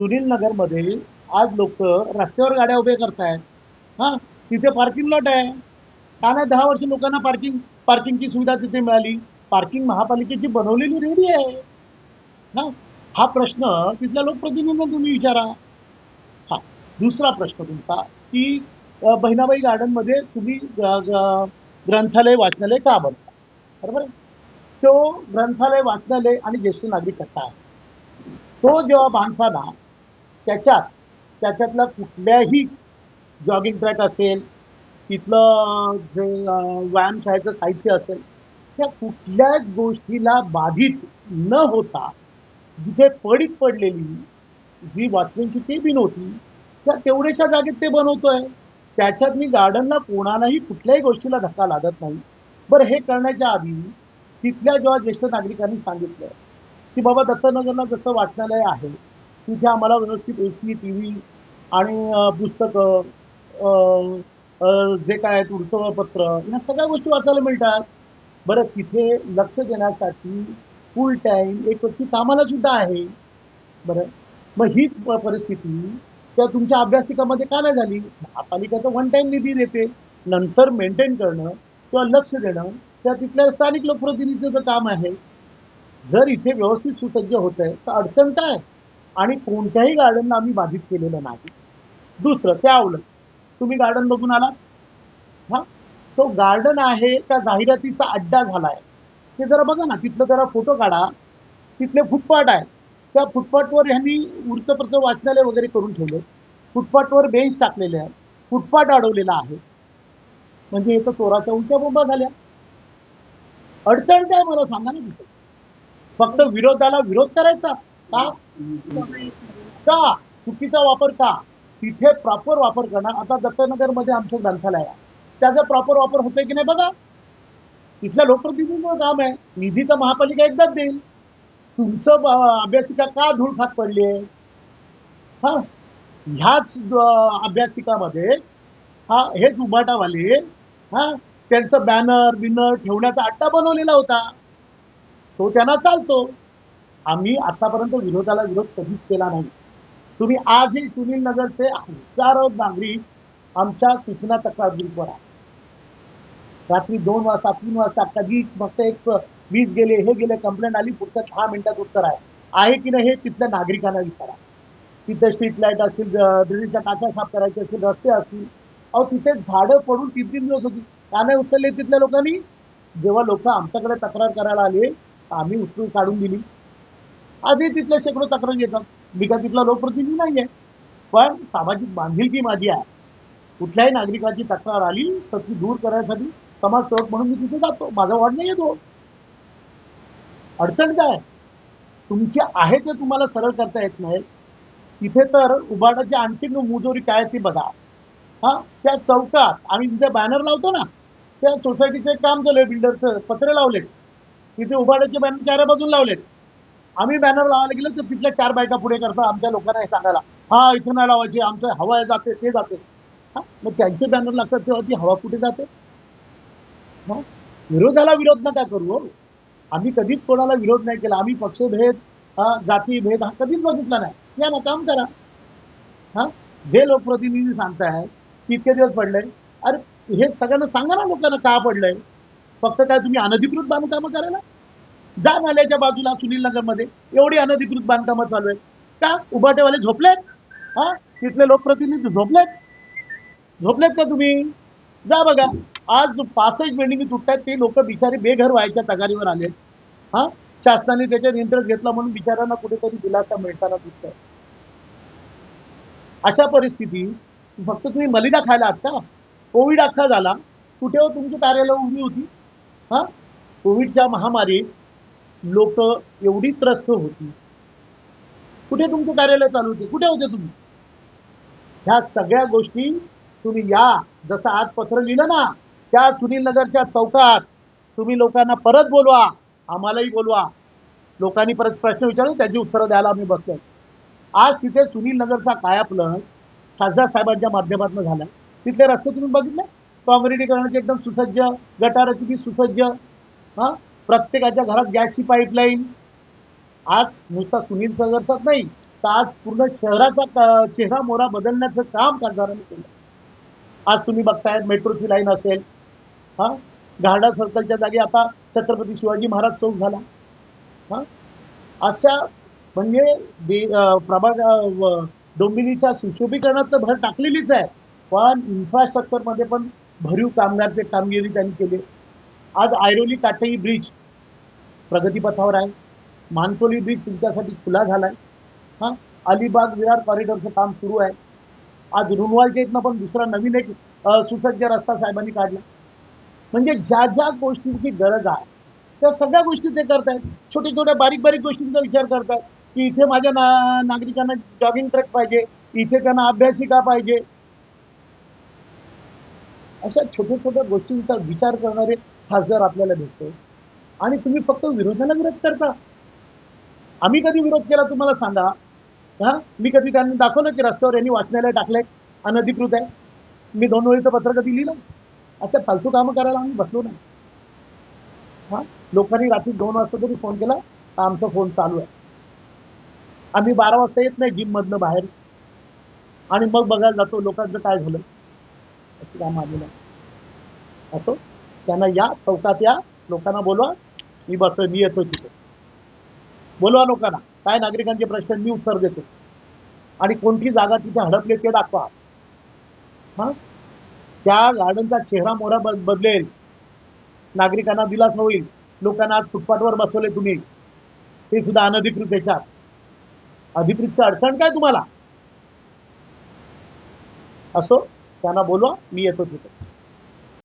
सुनील नगरमध्ये आज लोक रस्त्यावर गाड्या उभे करतायत. हा तिथे पार्किंग लॉट आहे. का नाही दहा वर्ष लोकांना पार्किंग पार्किंगची सुविधा तिथे मिळाली. पार्किंग महापालिकेची बनवलेली रेडी आहे. हा हा प्रश्न तिथल्या लोकप्रतिनिधींना तुम्ही विचारा. हा दुसरा प्रश्न तुमचा की बहिणाबाई बहिणाबाई गार्डनमध्ये तुम्ही ग्रंथालय वाचनालय का बनता बरोबर तो ग्रंथालय वाचनालय आणि ज्येष्ठ नागरिक कसा आहे? तो जेव्हा बांधताना त्याच्यात त्याच्यातला कुठल्याही जॉगिंग ट्रॅक असेल तिथलं जे व्यायामशाळेचं साहित्य असेल त्या कुठल्याच गोष्टीला बाधित न होता जिथे पडीत पडलेली जी वॉचमॅनची केबिन होती त्या तेवढ्याशा जागेत ते बनवतोय. त्याच्यात मी गार्डनला कोणालाही कुठल्याही गोष्टीला धक्का लागत नाही. बरं हे करण्याच्या आधी तिथल्या जेव्हा ज्येष्ठ नागरिकांनी सांगितलं की बाबा दत्तनगरला जसं वाचनालय आहे तिथे आम्हाला व्यवस्थित ए सी टी व्ही आणि पुस्तकं जे काय वृत्तपत्र ह्या सगळ्या गोष्टी वाचायला मिळतात. बरं तिथे लक्ष देण्यासाठी फुल टाईम एक व्यक्ती कामाला सुद्धा आहे. बरं मग हीच परिस्थिती त्या तुमच्या अभ्यासिकामध्ये का नाही झाली? महापालिका वन टाईम निधी देते नंतर मेंटेन करणं किंवा लक्ष देणं त्या तिथल्या स्थानिक लोकप्रतिनिधीचं काम आहे. जर इथे व्यवस्थित सुसज्ज होत आहे तर अडचण काय? आणि कोणत्याही गार्डनला आम्ही बाधित केलेलं नाही. दुसरं त्या उलट तुम्ही गार्डन बघून आला हा? तो गार्डन आहे त्या जाहिरातीचा अड्डा झाला आहे ते जरा बघा ना तिथलं जरा फोटो काढा. तिथले फुटपाथ आहे त्या फुटपाथवर ह्यांनी वृत्तपत्र वाचनालय वगैरे करून ठेवले. फुटपाथवर बेंच टाकलेले आहे फुटपाथ अडवलेला आहे. म्हणजे हे तर चोराच्या उलट्या बोंबा झाल्या. अडचण काय मला सांगा ना तिथे. फक्त विरोधाला विरोध करायचा. का का चुकीचा वापर का? तिथे प्रॉपर वापर करणार. आता दत्तनगरमध्ये आमचं ग्रंथालय आहे त्याचा प्रॉपर वापर होतोय की नाही बघा. इथल्या लोकप्रतिनिधींचं काम आहे. निधी तर महापालिका एकदाच देईल. तुमचं अभ्यासिका का धूळ खात पडली आहे? हा? ह्याच अभ्यासिकामध्ये हा हेच उबाटावाले हा त्यांचं बॅनर बिनर ठेवण्याचा अट्टा बनवलेला होता. तो त्यांना चालतो. आम्ही आतापर्यंत विरोधाला विरोध कधीच केला नाही. तुम्ही आजही सुनील नगरचे हजारो नागरिक आमच्या सूचना तक्रार ग्रुपवर आहे रात्री दोन वाजता तीन वाजता कधी फक्त एक वीज गेले हे गेले कंप्लेंट आली पुढच्या दहा मिनिटात उत्तर आहे. आहे की नाही हे तिथल्या नागरिकांना विचारा. तिथे स्ट्रीट लाइट असतील ड्रेनेजच्या टाक्या साफ करायचे असतील रस्ते असतील. अहो तिथे झाडं पडून तीन तीन दिवस होती. का नाही उचलले तिथल्या लोकांनी? जेव्हा लोक आमच्याकडे तक्रार करायला आले आम्ही उचलून काढून दिली. आधी तिथल्या शेकडो तक्रार येतात. मी काय तिथला लोकप्रतिनिधी नाही आहे पण सामाजिक बांधिलकी माझी आहे कुठल्याही नागरिकाची तक्रार आली तर ती दूर करण्यासाठी समाजसेवक म्हणून मी तिथे जातो. माझा वॉर्ड नाही येतो अडचण काय? तुमची आहे ते तुम्हाला सरळ करता येत नाही. तिथे तर उभाडाची आणखी मुजोरी काय ती बघा. हा? त्या चौकात आम्ही जिथे बॅनर लावतो ना त्या सोसायटीचं काम झालं बिल्डरचं पत्रे लावलेत. तिथे उभाटाचे बॅनर चार बाजून लावलेत. आम्ही बॅनर लावायला गेलो तर तिथल्या चार बायका पुढे करतात आमच्या लोकांना हे सांगायला. हा इथून नाही लावायची आमचं हवा जाते ते जाते. हा मग त्यांचे बॅनर लागतात तेव्हा ती हवा कुठे जाते? हा? विरोधाला विरोध नका करू हो. आम्ही कधीच कोणाला विरोध नाही केला. आम्ही पक्षभेद हा जातीभेद हा कधीच बघितला नाही. या ना काम करा. हा? जे लोकप्रतिनिधी सांगताय की इतके दिवस पडले. अरे हे सगळ्यांना सांगा ना लोकांना का पडलंय फक्त काय तुम्ही अनधिकृत बांधकामं करायला? जा नाल्याच्या बाजूला सुनील नगरमध्ये. एवढी अनधिकृत बांधकामं चालू आहेत. का? उभाटेवाले झोपलेत? हा? तिथले लोकप्रतिनिधी झोपलेत? झोपलेत का तुम्ही? जा बघा. आज पासष्ट बिल्डिंगी तुटतात ते लोक बिचारे बेघर व्हायच्या तगारीवर आले हा? शासनाने त्याच्यात इंटरेस्ट घेतला म्हणून बिचारांना कुठेतरी दिलासा मिळताना दिसतोय. अशा परिस्थिती फक्त तुम्ही मलिदा खायला आहात का? कोविड अख्खा झाला. कुठे हो तुमची कार्यालय उभी होती? हा? कोविडच्या महामारीत लोक एवढी त्रस्त होती. कुठे तुमचं कार्यालय चालू होते? कुठे होते तुम्ही? ह्या सगळ्या गोष्टी तुम्ही या. जसं आज पत्र लिहिलं ना त्या सुनील नगरच्या चौकात तुम्ही लोकांना परत बोलवा. आम्हालाही बोलवा. लोकांनी परत प्रश्न विचारले त्याची उत्तरं द्यायला आम्ही बसलो आज तिथे सुनील नगरचा कायापलन खासदार साहेबांच्या माध्यमातून झाला. तिथले रस्ते तुम्ही बघितले? काँक्रिटीकरणाचे एकदम सुसज्ज गटारं सुसज्ज हां? प्रत्येकाच्या घरात गॅसची पाईपलाईन आज नुसता सुनील सगरचाच नाही तर आज पूर्ण शहराचा चेहरा मोहरा बदलण्याचं काम खासदारांनी केलं. आज तुम्ही बघताय मेट्रोची लाईन असेल. हा? गार्डन सर्कलच्या जागी आता छत्रपती शिवाजी महाराज चौक झाला. हा? अशा म्हणजे दे- प्रभा डोंबिवलीच्या सुशोभीकरणात तर भर टाकलेलीच आहे. पण इन्फ्रास्ट्रक्चरमध्ये पण भरीव कामगारचे कामगिरी त्यांनी केली. आज आयरोली काटई ब्रिज प्रगतीपथावर आहे. मानकोली ब्रिज तुमच्यासाठी खुला झाला आहे हां अलिबाग विरार कॉरिडॉरचं काम सुरू आहे. आज रुणवालच्या इथनं पण दुसरा नवीन एक सुसज्ज रस्ता साहेबांनी काढला. म्हणजे ज्या ज्या गोष्टींची गरज आहे त्या सगळ्या गोष्टी ते करतायत. छोट्या छोट्या बारीक बारीक गोष्टींचा विचार करतात की इथे माझ्या ना नागरिकांना जॉगिंग ट्रॅक पाहिजे इथे त्यांना अभ्यासिका पाहिजे अशा छोट्या छोट्या गोष्टींचा विचार करणारे खासदार आपल्याला भेटतो आणि तुम्ही फक्त विरोधाला विरोध करता. आम्ही कधी विरोध केला तुम्हाला सांगा. हा? मी कधी त्यांनी दाखवलं की रस्त्यावर यांनी वाचनालय टाकलंय अनधिकृत आहे. मी दोन वेळीचं पत्र कधी लिहिलं असं फालतू कामं करायला आम्ही बसलो नाही. हा? लोकांनी रात्री दोन वाजता तरी फोन केला तर आमचा फोन चालू आहे. आम्ही बारा वाजता येत नाही जिममधनं बाहेर. आणि मग बघायला जातो लोकांचं काय झालं? असं काम आलेलं आहे. असो? त्यांना या चौकात या लोकांना बोलवा मी बस मी येतो तिथे. बोलवा लोकांना काय नागरिकांचे प्रश्न मी उत्तर देतो. आणि कोणती जागा तिथे हडपली ते दाखवा. हा? त्या गार्डनचा चेहरा मोहरा बद बदलेल. नागरिकांना दिलासा होईल. लोकांना आज फुटपाथवर बसवले तुम्ही. ते सुद्धा अनधिकृत याच्यात अधिकृतची अडचण काय तुम्हाला? असो? त्यांना बोलवा मी येतो तिथे